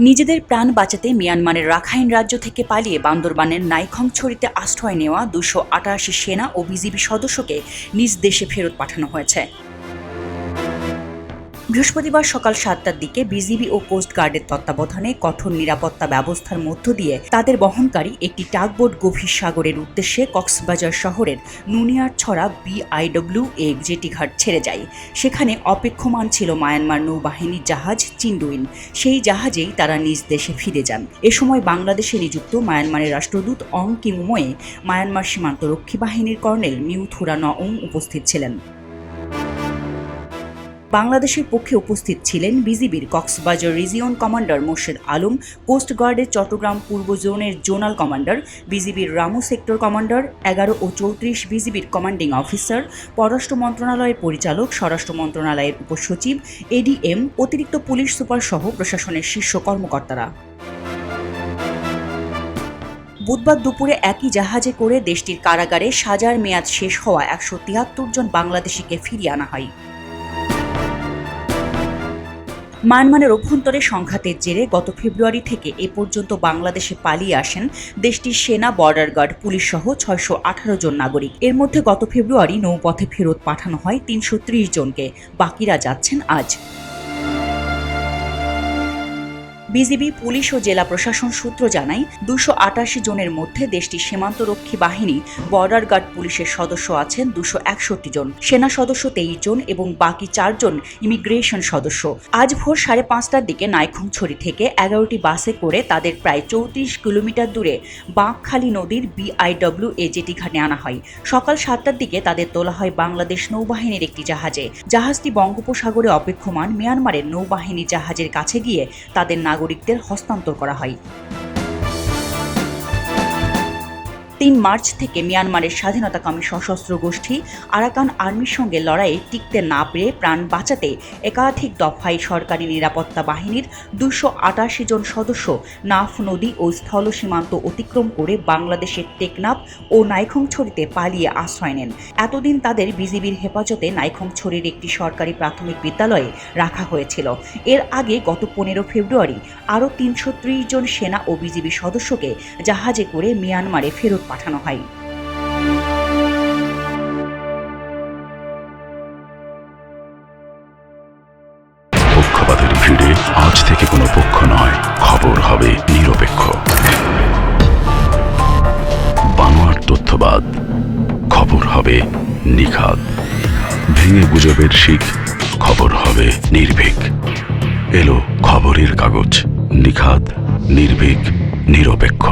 নিজেদের প্রাণ বাঁচাতে মিয়ানমারের রাখাইন রাজ্য থেকে পালিয়ে বান্দরবানের নাইখংছড়িতে আশ্রয় নেওয়া দুশো আটাশি সেনা ও বিজিবি সদস্যকে নিজ দেশে ফেরত পাঠানো হয়েছে। বৃহস্পতিবার সকাল সাতটার দিকে বিজিবি ও কোস্টগার্ডের তত্ত্বাবধানে কঠোর নিরাপত্তা ব্যবস্থার মধ্য দিয়ে তাদের বহনকারী একটি টাগবোট গভীর সাগরের উদ্দেশ্যে কক্সবাজার শহরের নুনিয়ার ছড়া বিআইডব্লিউ এ জেটিঘাট ছেড়ে যায়। সেখানে অপেক্ষমান ছিল মায়ানমার নৌবাহিনীর জাহাজ চিন্ডুইন। সেই জাহাজেই তারা নিজ দেশে ফিরে যান। এ সময় বাংলাদেশে নিযুক্ত মায়ানমারের রাষ্ট্রদূত অং কিমুময়ে মায়ানমার সীমান্ত রক্ষী বাহিনীর কর্নেল মিউথুরা নউং উপস্থিত ছিলেন। বাংলাদেশের পক্ষে উপস্থিত ছিলেন বিজিবির কক্সবাজার রিজিয়ন কমান্ডার মোর্শেদ আলম কোস্টগার্ডের চট্টগ্রাম পূর্ব জোনের জোনাল কমান্ডার, বিজিবির রামু সেক্টর কমান্ডার, এগারো ও চৌত্রিশ বিজিবির কমান্ডিং অফিসার, পররাষ্ট্র মন্ত্রণালয়ের পরিচালক, স্বরাষ্ট্র মন্ত্রণালয়ের উপসচিব, এডিএম, অতিরিক্ত পুলিশ সুপার সহ প্রশাসনের শীর্ষ কর্মকর্তারা। বুধবার দুপুরে একই জাহাজে করে দেশটির কারাগারে সাজার মেয়াদ শেষ হওয়া একশো তিয়াত্তর জন বাংলাদেশিকে ফিরিয়ে আনা হয়। মায়ানমারের অভ্যন্তরে সংঘাতের জেরে গত ফেব্রুয়ারি থেকে এ পর্যন্ত বাংলাদেশে পালিয়ে আসেন দেশটির সেনা বর্ডার গার্ড, পুলিশ সহ ছয়শো আঠারো জন নাগরিক। এর মধ্যে গত ফেব্রুয়ারি নৌপথে ফেরত পাঠানো হয় তিনশো ত্রিশ জনকে। বাকিরা যাচ্ছেন আজ। বিজিবি, পুলিশ ও জেলা প্রশাসন সূত্র জানায়, দুশো জনের মধ্যে দেশটির সীমান্তরক্ষী বাহিনী বর্ডার গার্ড পুলিশের সদস্য আছেন দুশো একষট্টি জন। সেনা সদস্য তেইশ জন এবং বাকি চারজন ইমিগ্রেশন সদস্য। আজ ভোর সাড়ে পাঁচটার দিকে নাইখংছড়ি থেকে এগারোটি বাসে করে তাদের প্রায় চৌত্রিশ কিলোমিটার দূরে বাঁকখালী নদীর বিআইডব্লিউ এ জেটি ঘাটে আনা হয়। সকাল সাতটার দিকে তাদের তোলা হয় বাংলাদেশ নৌবাহিনীর একটি জাহাজে। জাহাজটি বঙ্গোপসাগরে অপেক্ষমান মিয়ানমারের নৌবাহিনী জাহাজের কাছে গিয়ে তাদের নাগরিকদের হস্তান্তর করা হয়। তিন মার্চ থেকে মিয়ানমারের স্বাধীনতাকামী সশস্ত্র গোষ্ঠী আরাকান আর্মির সঙ্গে লড়াইয়ে টিকতে না পেরে প্রাণ বাঁচাতে একাধিক দফায় সরকারি নিরাপত্তা বাহিনীর দুশো আটাশি জন সদস্য নাফ নদী ও স্থল সীমান্ত অতিক্রম করে বাংলাদেশের টেকনাফ ও নাইখংছড়িতে পালিয়ে আশ্রয় নেন। এতদিন তাদের বিজিবির হেফাজতে নাইখংছড়ির একটি সরকারি প্রাথমিক বিদ্যালয়ে রাখা হয়েছিল। এর আগে গত পনেরো ফেব্রুয়ারি আরও তিনশো ত্রিশ জন সেনা ও বিজিবি সদস্যকে জাহাজে করে মিয়ানমারে ফেরত পাঠানো হয়। পক্ষপাতের ভিড়ে আজ থেকে কোনো পক্ষ নয়। খবর হবে নিরপেক্ষ। বানোয়ার তথ্যবাদ। খবর হবে নিখাদ। ভেঙে গুজবের শিখ। খবর হবে নির্ভীক। এলো খবরের কাগজ। নিখাদ, নির্ভীক, নিরপেক্ষ।